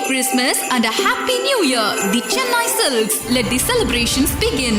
Christmas and a Happy New Year, the Chennai Silks. Let the celebrations begin.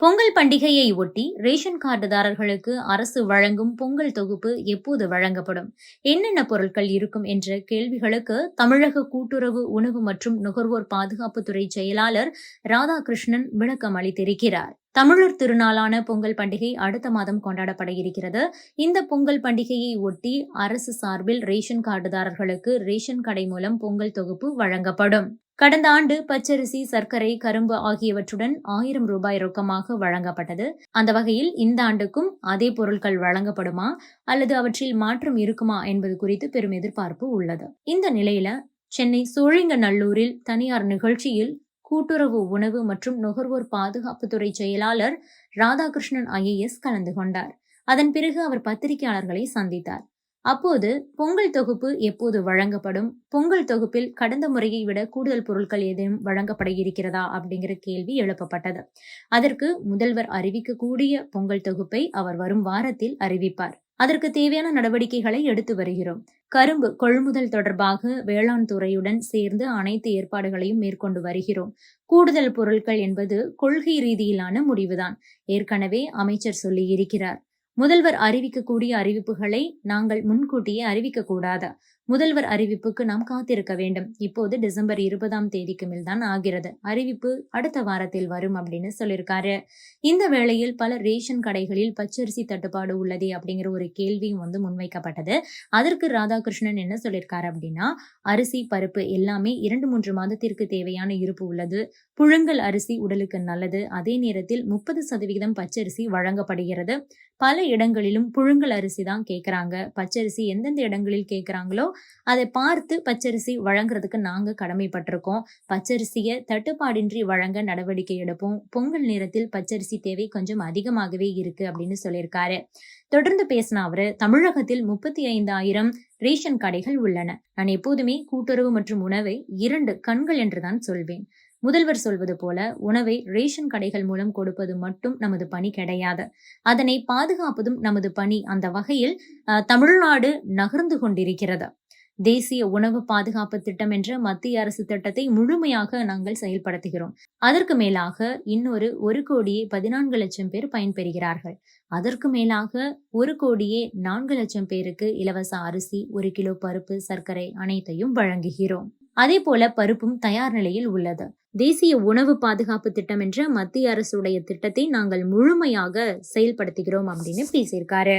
Pongal பண்டிகையை ஒட்டி ration கார்டுதாரர்களுக்கு அரசு வழங்கும் பொங்கல் தொகுப்பு எப்போது வழங்கப்படும் என்னென்ன பொருட்கள் இருக்கும் என்ற கேள்விகளுக்கு தமிழக கூட்டுறவு உணவு மற்றும் நுகர்வோர் பாதுகாப்புத்துறை செயலாளர் ராதாகிருஷ்ணன் விளக்கம் அளித்திருக்கிறார் தமிழர் திருநாளான பொங்கல் பண்டிகை அடுத்த மாதம் கொண்டாடப்பட இருக்கிறது. இந்த பொங்கல் பண்டிகையை ஒட்டி அரசு சார்பில் ரேஷன் கார்டுதாரர்களுக்கு ரேஷன் கடை மூலம் பொங்கல் தொகுப்பு வழங்கப்படும். கடந்த ஆண்டு பச்சரிசி சர்க்கரை கரும்பு ஆகியவற்றுடன் ஆயிரம் ரூபாய் ரொக்கமாக வழங்கப்பட்டது. அந்த வகையில் இந்த ஆண்டுக்கும் அதே பொருட்கள் வழங்கப்படுமா? அல்லது அவற்றில் மாற்றம் இருக்குமா என்பது குறித்து பெரும் எதிர்பார்ப்பு உள்ளது. இந்த நிலையில சென்னை சோழிங்கநல்லூரில் தனியார் நிகழ்ச்சியில் கூட்டுறவு உணவு மற்றும் நுகர்வோர் பாதுகாப்புத்துறை செயலாளர் ராதாகிருஷ்ணன் ஐஏஎஸ் கலந்து கொண்டார். அதன் பிறகு அவர் பத்திரிகையாளர்களை சந்தித்தார். அப்போது பொங்கல் தொகுப்பு எப்போது வழங்கப்படும்? பொங்கல் தொகுப்பில் கடந்த முறையை விட கூடுதல் பொருட்கள் ஏதேனும் வழங்கப்பட இருக்கிறதா? அப்படிங்கிற கேள்வி எழுப்பப்பட்டது. அதற்கு முதல்வர் அறிவிக்கக்கூடிய பொங்கல் தொகுப்பை அவர் வரும் வாரத்தில் அறிவிப்பார். அதற்கு தேவையான நடவடிக்கைகளை எடுத்து வருகிறோம். கரும்பு கொள்முதல் தொடர்பாக வேளாண் துறையுடன் சேர்ந்து அனைத்து ஏற்பாடுகளையும் மேற்கொண்டு வருகிறோம். கூடுதல் பொருட்கள் என்பது கொள்கை ரீதியிலான முடிவுதான் ஏற்கனவே அமைச்சர் சொல்லி இருக்கிறார் முதல்வர் அறிவிக்கக்கூடிய அறிவிப்புகளை நாங்கள் முன்கூட்டியே அறிவிக்கக்கூடாது. முதல்வர் அறிவிப்புக்கு நாம் காத்திருக்க வேண்டும். இப்போது டிசம்பர் இருபதாம் தேதிக்கு மேல் தான் ஆகிறது. அறிவிப்பு அடுத்த வாரத்தில் வரும் அப்படின்னு சொல்லியிருக்காரு. இந்த வேளையில் பல ரேஷன் கடைகளில் பச்சரிசி தட்டுப்பாடு உள்ளது அப்படிங்கிற ஒரு கேள்வியும் வந்து முன்வைக்கப்பட்டது. அதற்கு ராதாகிருஷ்ணன் என்ன சொல்லியிருக்காரு அப்படின்னா அரிசி பருப்பு எல்லாமே இரண்டு மூன்று மாதத்திற்கு தேவையான இருப்பு உள்ளது. புழுங்கல் அரிசி உடலுக்கு நல்லது. அதே நேரத்தில் முப்பது சதவிகிதம் பச்சரிசி வழங்கப்படுகிறது. பல இடங்களிலும் புழுங்கல் அரிசி தான் கேட்குறாங்க பச்சரிசி எந்தெந்த இடங்களில் கேட்குறாங்களோ அதை பார்த்து பச்சரிசி வழங்குறதுக்கு நாங்கள் கடமைப்பட்டிருக்கோம். பச்சரிசியை தட்டுப்பாடின்றி வழங்க நடவடிக்கை எடுப்போம். பொங்கல் நேரத்தில் பச்சரிசி தேவை கொஞ்சம் அதிகமாகவே இருக்கு அப்படின்னு சொல்லியிருக்காரு. தொடர்ந்து பேசின அவரு தமிழகத்தில் முப்பத்தி ஐந்தாயிரம் ரேஷன் கடைகள் உள்ளன. நான் எப்போதுமே கூட்டுறவு மற்றும் உணவை இரண்டு கண்கள் என்றுதான் சொல்வேன். முதல்வர் சொல்வது போல உணவை ரேஷன் கடைகள் மூலம் கொடுப்பது மட்டும் நமது பணி கிடையாது. அதனை பாதுகாப்பதும் நமது பணி அந்த வகையில் தமிழ்நாடு நகர்ந்து கொண்டிருக்கிறது. தேசிய உணவு பாதுகாப்பு திட்டம் என்ற மத்திய அரசு திட்டத்தை முழுமையாக நாங்கள் செயல்படுத்துகிறோம். அதற்கு மேலாக இன்னொரு ஒரு கோடியே பதினான்கு லட்சம் பேர் பயன்பெறுகிறார்கள். அதற்கு மேலாக ஒரு கோடியே நான்கு லட்சம் பேருக்கு இலவச அரிசி ஒரு கிலோ பருப்பு சர்க்கரை அனைத்தையும் வழங்குகிறோம். அதே போல பருப்பும் தயார் நிலையில் உள்ளது. தேசிய உணவு பாதுகாப்பு திட்டம் என்ற மத்திய அரசுடைய திட்டத்தை நாங்கள் முழுமையாக செயல்படுத்துகிறோம் அப்படின்னு பேசியிருக்காரு.